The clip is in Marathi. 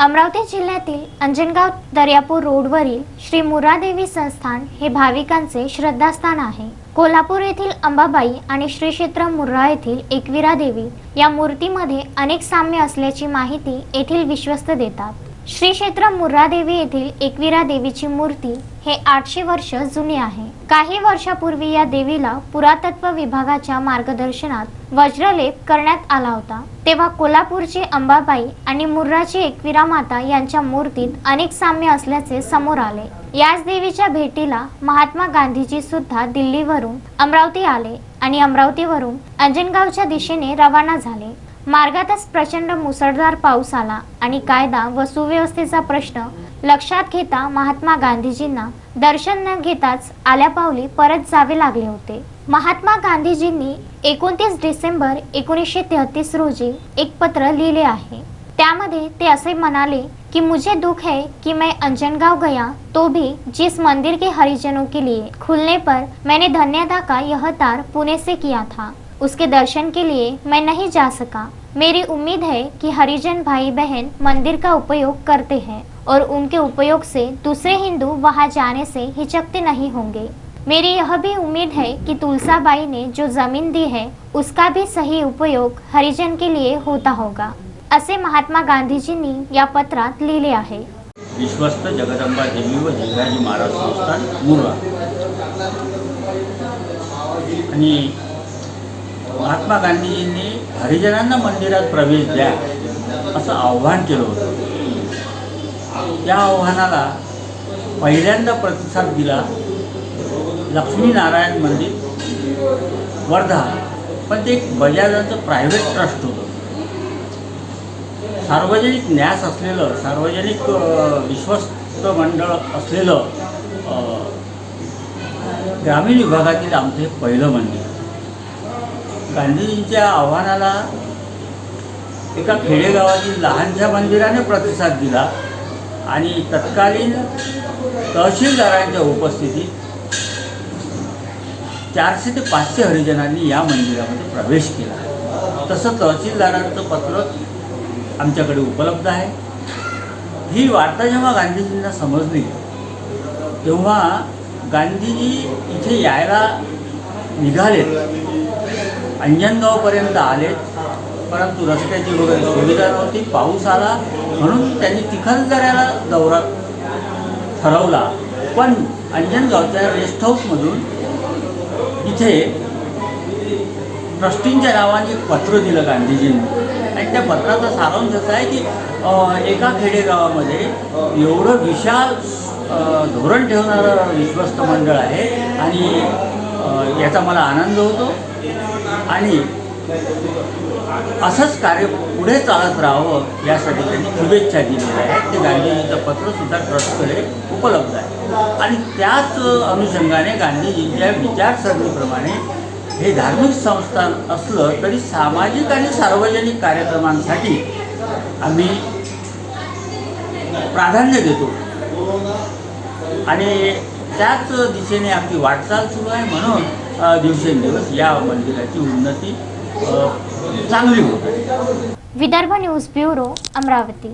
अमरावती जिल्ह्यातील अंजनगाव दर्यापूर रोडवरील श्री मुरादेवी संस्थान हे भाविकांचे श्रद्धास्थान आहे. कोल्हापूर येथील अंबाबाई आणि श्री क्षेत्र मुर्रा येथील एकविरा देवी या मूर्तीमध्ये अनेक साम्य असल्याची माहिती येथील विश्वस्त देतात. श्री क्षेत्र मुर्रा देवी येथील एकविरा देवीची मूर्ती हे आठशे वर्ष जुनी आहे. काही वर्षापूर्वी या देवीला पुरातत्व विभागाच्या मार्गदर्शनात वज्रलेप करण्यात आला होता. तेव्हा कोल्हापूरची अंबाबाई आणि मुर्राची एकविरा माता यांच्या मूर्तीत अनेक साम्य असल्याचे समोर आले. याच देवीच्या भेटीला महात्मा गांधीजी सुद्धा दिल्लीवरून अमरावती आले आणि अमरावतीवरून अंजनगावच्या दिशेने रवाना झाले. मार्गातच प्रचंड मुसळधार पाऊस आला आणि कायदा व सुव्यवस्थेचा प्रश्न लक्षात घेता महात्मा गांधीजींना दर्शन न घेताच आल्या पावली परत जावे लागले होते. महात्मा गांधीजींनी एकोणतीस डिसेंबर एकोणीसशे तेहतीस रोजी एक पत्र लिहिले आहे. त्यामध्ये ते असे म्हणाले कि मुझे दुख है कि मैं अंजनगांव गया तो भी जिस मंदिर के हरिजनों के लिए. खुलने पर मैंने धन्यता का यह तार पुणे से किया था. उसके दर्शन के लिए मैं नहीं जा सका। मेरी उम्मीद है कि हरिजन भाई बहन मंदिर का उपयोग करते हैं और उनके उपयोग से दूसरे हिंदू वहाँ जाने से हिचकते नहीं होंगे। मेरी यह भी उम्मीद है कि तुलसाबाई ने जो ज़मीन दी है, उसका भी सही उपयोग हरिजन के लिए होता होगा। असे महात्मा गांधीजींनी या पत्रात लिहिले आहे विश्वस्त जगदंबा देवी व जिल्हाजी महाराज संस्थान आणि महात्मा गांधीजींनी हरिजनांना मंदिरात प्रवेश द्या असं आव्हान केलं होतं. त्या आव्हानाला पहिल्यांदा प्रतिसाद दिला लक्ष्मीनारायण मंदिर वर्धा. पण ते एक बजाजाचं प्रायव्हेट ट्रस्ट होतं. सार्वजनिक न्यास असलेलं सार्वजनिक विश्वस्त मंडळ असलेलं ग्रामीण विभागातील आमचं हे पहिलं मंदिर. गांधीजींच्या आव्हानाला एका खेडेगावातील लहानशा मंदिराने प्रतिसाद दिला आणि तत्कालीन तहसीलदारांच्या उपस्थितीत चारशे ते पाचशे हरिजनांनी या मंदिरामध्ये प्रवेश केला. तसं तहसीलदारांचं पत्र आमच्याकडे उपलब्ध आहे. ही वार्ता जेव्हा गांधीजींना समजली तेव्हा गांधीजी इथे यायला निघालेत. अंजनगावपर्यंत आले परंतु रस्त्याची वगैरे सुविधा नव्हती. पाऊस आला. म्हणून त्यांनी चिखलदऱ्याला दौरा ठरवला. पण अंजनगावच्या रेस्ट हाऊसमधून इथे ट्रस्टींच्या नावाने एक पत्र दिलं गांधीजींनी. आणि त्या पत्राचा सारांश असा आहे की एका खेडेगावामध्ये एवढं विशाल धोरण ठेवणारं विश्वस्त मंडळ आहे आणि याचा मला आनंद होतो. आणि असंच कार्य पुढे चालत राहावं यासाठी त्यांनी शुभेच्छा दिलेल्या आहेत. ते गांधीजीचं पत्रसुद्धा ट्रस्टकडे उपलब्ध आहे. आणि त्याच अनुषंगाने गांधीजींच्या विचारसरणीप्रमाणे हे धार्मिक संस्थान असलं तरी सामाजिक आणि सार्वजनिक कार्यक्रमांसाठी आम्ही प्राधान्य देतो. आणि त्याच दिशेने आपली वाटचाल सुरू आहे म्हणून दिवसेंदिवस या मंदिराची उन्नती चांगली होत आहे. Vidarbha news bureau Amravati.